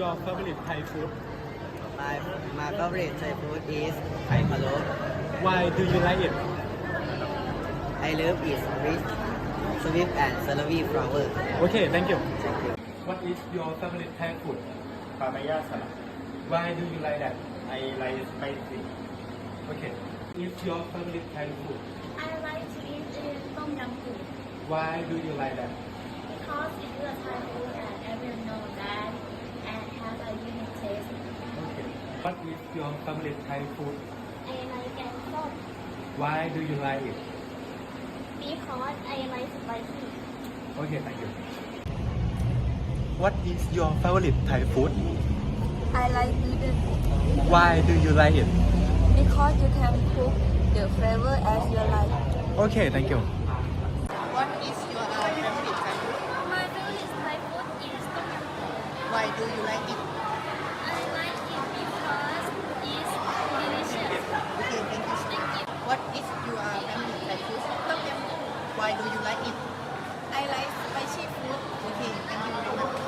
your favorite Thai food My my favorite Thai food is Thai palo. Why do you like it I love its rich, sweet and savory flower. Okay thank you Thank you. What is your favorite Thai food ปาเมย่าสลัด Why do you like that ไอไลท์สไปซี่ Okay Is your favorite Thai food I like to eat in Tom Yum Goong Why do you like that because it is a Thai food What is your favorite Thai food? I like and Why do you like it? Because I like spicy. Okay thank you. What is your favorite Thai food? I like noodles Why do you like it? Because you can cook the flavor as you like. Okay thank you. What is your uh, favorite Thai food? My favorite Thai food is Tom Yum Why do you like it? I like it because it's delicious. Okay, thank you. Thank you. What is your uh, favorite Thai food? Tom yum goong. Why do you like it? I like spicy food. Okay, thank you very much.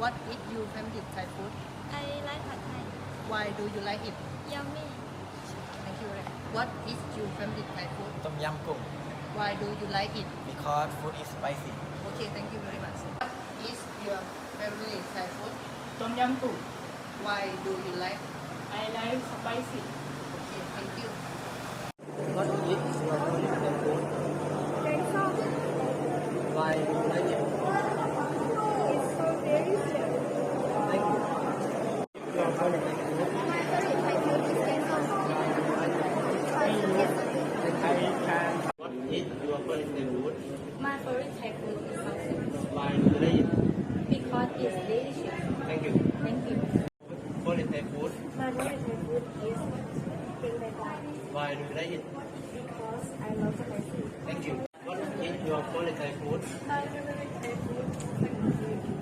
What is your favorite Thai food? I like Pad Thai. Why do you like it? Yummy. Thank you very much. What is your favorite Thai food? Tom yum goong Why do you like it? because food is spicy. Okay, thank you very much. What is your favorite Thai food? Tom Yum Goong. Why do you like? I like spicy. Okay, thank you. What is your favorite Thai food Why do you like it What is your favorite food My favorite Thai food is Why do you like it because it's delicious. Thank you Thank you. Favorite Thai food My favorite Thai food is Why do you like it because I love. Thank you. What is your favorite Thai food? My favorite Thai food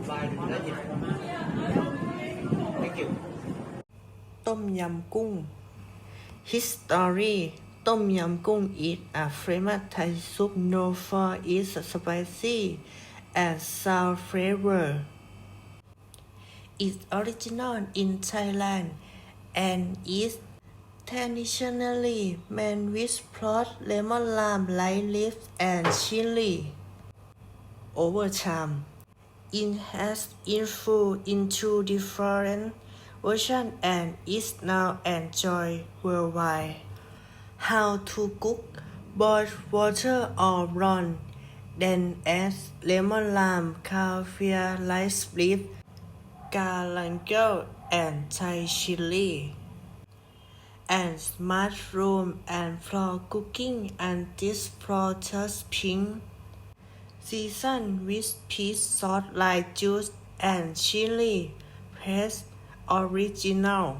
Why do you like it? Thank you. ต้มยำกุ้ง History ต้มยำกุ้ง is a famous Thai soup known for its spicy and sour flavor. It's original in Thailand and is traditionally made with broth, lemon lime, lime leaf, and chili. Over time, it has evolved into different versions and is now enjoyed worldwide. How to cook? Boil water or run, then add lemon lime, caviar, rice leaf, galangal, and Thai chili. And mushroom and flour cooking until flour turns pink. Season with peach sauce like juice and chili paste original.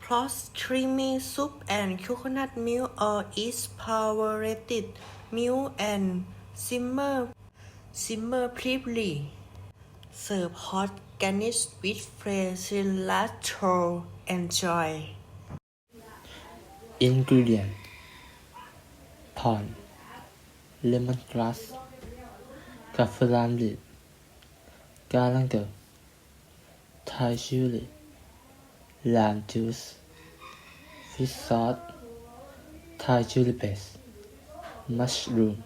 Plus creamy soup and coconut milk or is powdered milk and simmer simmer briefly. Serve hot garnish with fresh cilantro. Enjoy. Ingredient Pond Lemongrass Kaffir leaf Galangal Thai chili Lime juice Fish sauce Thai chili paste Mushroom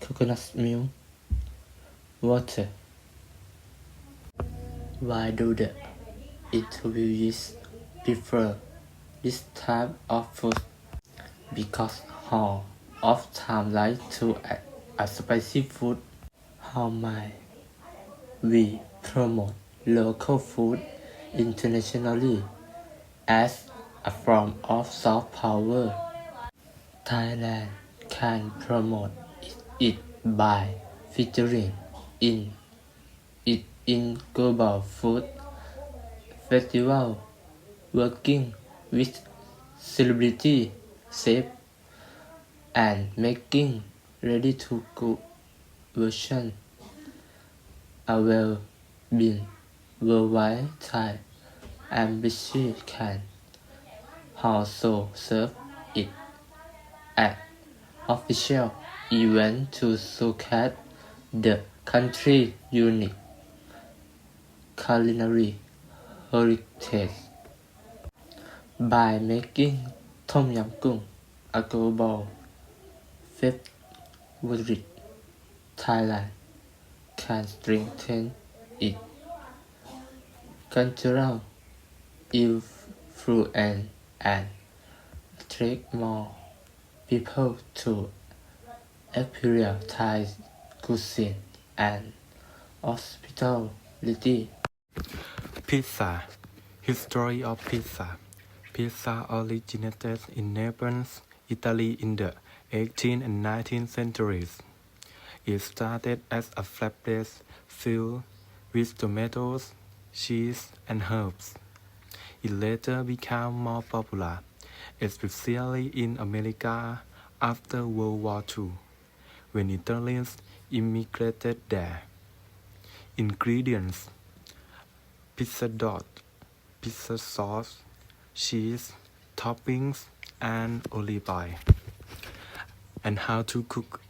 Coconut milk Water Why do the interviewees prefer this type of food? Because how of time like to add a spicy food. How might we promote local food internationally as a form of soft power? Thailand can promote it by featuring in it in global food festival, working with celebrity chef and making ready to cook version available worldwide Thai embassy can also serve it at official event to showcase the country unique culinary heritage by making Tom Yam Goong a global favorite. Thailand can strengthen its cultural influence and attract more people to experience cuisine and hospitality. Pizza. History of pizza. Pizza originated in Naples, Italy in the 18th and 19th centuries. It started as a flatbread filled with tomatoes, cheese, and herbs. It later became more popular, especially in America after World War II, when Italians immigrated there. Ingredients pizza dot, pizza sauce, cheese, toppings, and olive oil. And how to cook.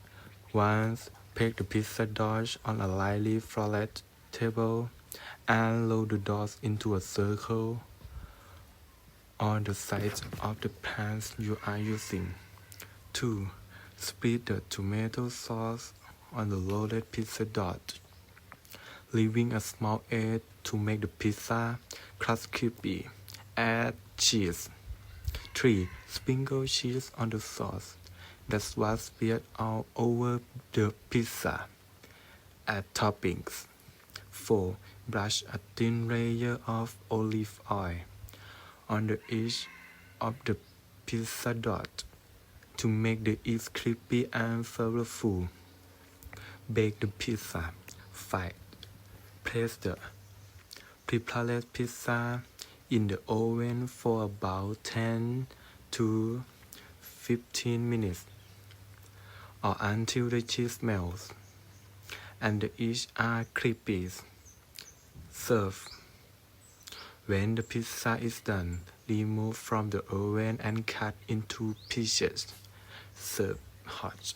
Once, pack the pizza dough on a lightly flat table and load the dough into a circle on the sides of the pans you are using. 2. Spread the tomato sauce on the loaded pizza dot, leaving a small edge to make the pizza crust crispy. Add cheese. 3. Sprinkle cheese on the sauce That's was spread all over the pizza. Add toppings. 4. Brush a thin layer of olive oil on the edge of the pizza dot to make the edge crispy and flavorful. Bake the pizza. 5. Place the prepared pizza in the oven for about 10 to 15 minutes or until the cheese melts and the edges are crispy. Serve. When the pizza is done, remove from the oven and cut into pieces. Serve hot.